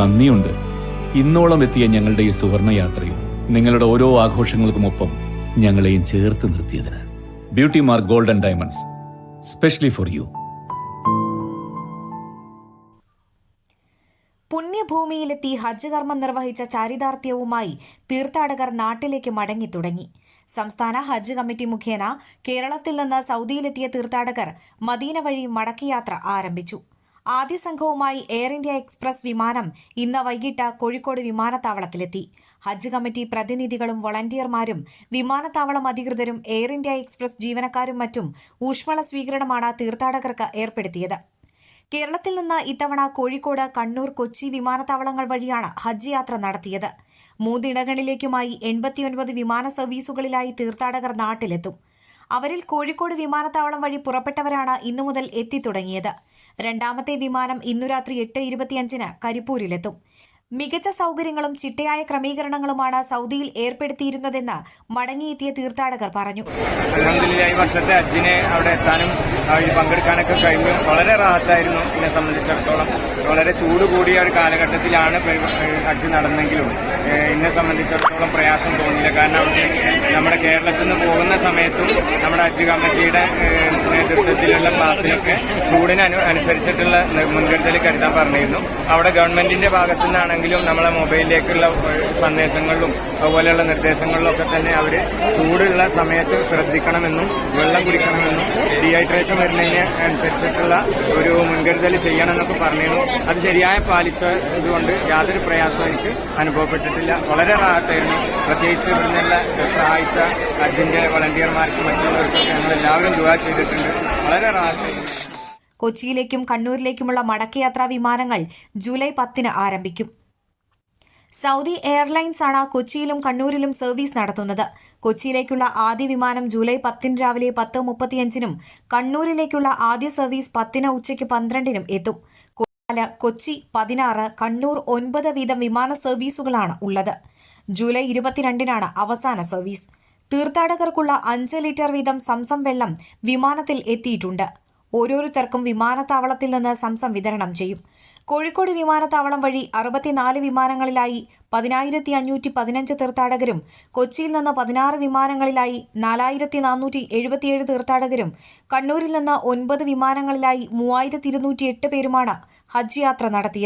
നന്ദിയുണ്ട്. ഇന്നോളം എത്തിയ ഞങ്ങളുടെ ഈ സുവർണ യാത്രയും നിങ്ങളുടെ ഓരോ ആഘോഷങ്ങൾക്കുമൊപ്പം ഞങ്ങളെയും ചേർത്ത് നിർത്തിയതിന്. Beauty mark golden diamonds specially for you പുണ്യഭൂമിയിലെത്തി ഹജ്ജ് കർമ്മം നിർവഹിച്ച ചാരിതാർത്ഥ്യവുമായി തീർത്ഥാടകർ നാട്ടിലേക്ക് മടങ്ങി തുടങ്ങി സംസ്ഥാന ഹജ്ജ് കമ്മിറ്റി മുഖേന കേരളത്തിൽ നിന്ന് സൗദിയിലെത്തിയ തീർത്ഥാടകർ മദീന വഴി മടക്കയാത്ര ആരംഭിച്ചു. ആദ്യ സംഘവുമായി എയർ ഇന്ത്യ എക്സ്പ്രസ് വിമാനം ഇന്ന് വൈകിട്ട് കോഴിക്കോട് വിമാനത്താവളത്തിലെത്തി. ഹജ്ജ് കമ്മിറ്റി പ്രതിനിധികളും വളണ്ടിയർമാരും വിമാനത്താവളം അധികൃതരും എയർ ഇന്ത്യ എക്സ്പ്രസ് ജീവനക്കാരും മറ്റും ഊഷ്മള സ്വീകരണമാണ് തീർത്ഥാടകർക്ക് ഏർപ്പെടുത്തിയത്. കേരളത്തിൽ നിന്ന് ഇത്തവണ കോഴിക്കോട് കണ്ണൂർ കൊച്ചി വിമാനത്താവളങ്ങൾ വഴിയാണ് ഹജ്ജ് യാത്ര നടത്തിയത്. മൂന്നിടങ്ങളിലേക്കുമായി എൺപത്തിയൊൻപത് വിമാന സർവീസുകളിലായി തീർത്ഥാടകർ നാട്ടിലെത്തും. അവരിൽ കോഴിക്കോട് വിമാനത്താവളം വഴി പുറപ്പെട്ടവരാണ് ഇന്നു മുതൽ എത്തിത്തുടങ്ങിയത്. രണ്ടാമത്തെ വിമാനം ഇന്നു രാത്രി എട്ട് ഇരുപത്തിയഞ്ചിന് കരിപ്പൂരിലെത്തും. മികച്ച സൗകര്യങ്ങളും ചിട്ടയായ ക്രമീകരണങ്ങളുമാണ് സൗദിയിൽ ഏർപ്പെടുത്തിയിരുന്നതെന്ന് മടങ്ങിയെത്തിയ തീർത്ഥാടകർ പറഞ്ഞു. ഈ വർഷത്തെ അജിനെ അവിടെ എത്താനും പങ്കെടുക്കാനൊക്കെ കഴിഞ്ഞു. വളരെ റാഹത്തായിരുന്നു എന്നെ സംബന്ധിച്ചിടത്തോളം. വളരെ ചൂട് കൂടിയ ഒരു കാലഘട്ടത്തിലാണ് ഹജ്ജ് നടന്നെങ്കിലും എന്നെ സംബന്ധിച്ചിടത്തോളം പ്രയാസം തോന്നിയില്ല. കാരണം അവിടെ നമ്മുടെ കേരളത്തിൽ നിന്ന് പോകുന്ന സമയത്തും നമ്മുടെ ഹജ്ജ് കമ്മിറ്റിയുടെ നേതൃത്വത്തിലുള്ള ക്ലാസ്സിലൊക്കെ ചൂടിന് അനു- അനുസരിച്ചിട്ടുള്ള മുൻകരുതൽ കരുതാൻ പറഞ്ഞിരുന്നു. അവിടെ ഗവൺമെന്റിന്റെ ഭാഗത്തു നിന്നാണെങ്കിലും നമ്മളെ മൊബൈലിലേക്കുള്ള സന്ദേശങ്ങളിലും അതുപോലെയുള്ള നിർദ്ദേശങ്ങളിലും ഒക്കെ തന്നെ അവർ ചൂടുള്ള സമയത്ത് ശ്രദ്ധിക്കണമെന്നും വെള്ളം കുടിക്കണമെന്നും ഡീഹൈഡ്രേഷൻ വരുന്നതിന് അനുസരിച്ചിട്ടുള്ള ഒരു മുൻകരുതൽ ചെയ്യണമെന്നൊക്കെ പറഞ്ഞിരുന്നു. അത് ശരിയായ പാലിച്ച ഇതുകൊണ്ട് യാതൊരു പ്രയാസവും എനിക്ക് അനുഭവപ്പെട്ടിട്ടില്ല. വളരെ റാഹത്തായിരുന്നു. പ്രത്യേകിച്ച് ഇവിടുന്നുള്ള സഹായിച്ച അജിന്റെ വളണ്ടിയർമാർക്കും മറ്റുള്ളവർക്കൊക്കെ ഞങ്ങൾ എല്ലാവരും ദുവാ ചെയ്തിട്ടുണ്ട്. വളരെ റാഹത്തായിരുന്നു. കൊച്ചിയിലേക്കും കണ്ണൂരിലേക്കുമുള്ള മടക്കയാത്രാ വിമാനങ്ങൾ ജൂലൈ പത്തിന് ആരംഭിക്കും. സൗദി എയർലൈൻസ് ആണ് കൊച്ചിയിലും കണ്ണൂരിലും സർവീസ് നടത്തുന്നത്. കൊച്ചിയിലേക്കുള്ള ആദ്യ വിമാനം ജൂലൈ പത്തിന് രാവിലെ പത്ത് മുപ്പത്തിയഞ്ചിനും കണ്ണൂരിലേക്കുള്ള ആദ്യ സർവീസ് പത്തിന് ഉച്ചയ്ക്ക് പന്ത്രണ്ടിനും എത്തും. കൊച്ചിയിൽ കൊച്ചി പതിനാറ് കണ്ണൂർ ഒൻപത് വീതം വിമാന സർവീസുകളാണ് ഉള്ളത്. ജൂലൈ ഇരുപത്തിരണ്ടിനാണ് അവസാന സർവീസ്. തീർത്ഥാടകർക്കുള്ള അഞ്ച് ലിറ്റർ വീതം സംസം വെള്ളം വിമാനത്തിൽ എത്തിയിട്ടുണ്ട്. ഓരോരുത്തർക്കും വിമാനത്താവളത്തിൽ നിന്ന് സംസം വിതരണം ചെയ്യും. കോഴിക്കോട് വിമാനത്താവളം വഴി അറുപത്തിനാല് വിമാനങ്ങളിലായി പതിനായിരത്തി അഞ്ഞൂറ്റി പതിനഞ്ച് തീർത്ഥാടകരും കൊച്ചിയിൽ നിന്ന് പതിനാറ് വിമാനങ്ങളിലായി നാലായിരത്തി നാനൂറ്റി എഴുപത്തിയേഴ് തീർത്ഥാടകരും കണ്ണൂരിൽ നിന്ന് ഒൻപത് വിമാനങ്ങളിലായി മൂവായിരത്തി ഇരുന്നൂറ്റി എട്ട് പേരുമാണ് ഹജ്ജ് യാത്ര നടത്തിയത്.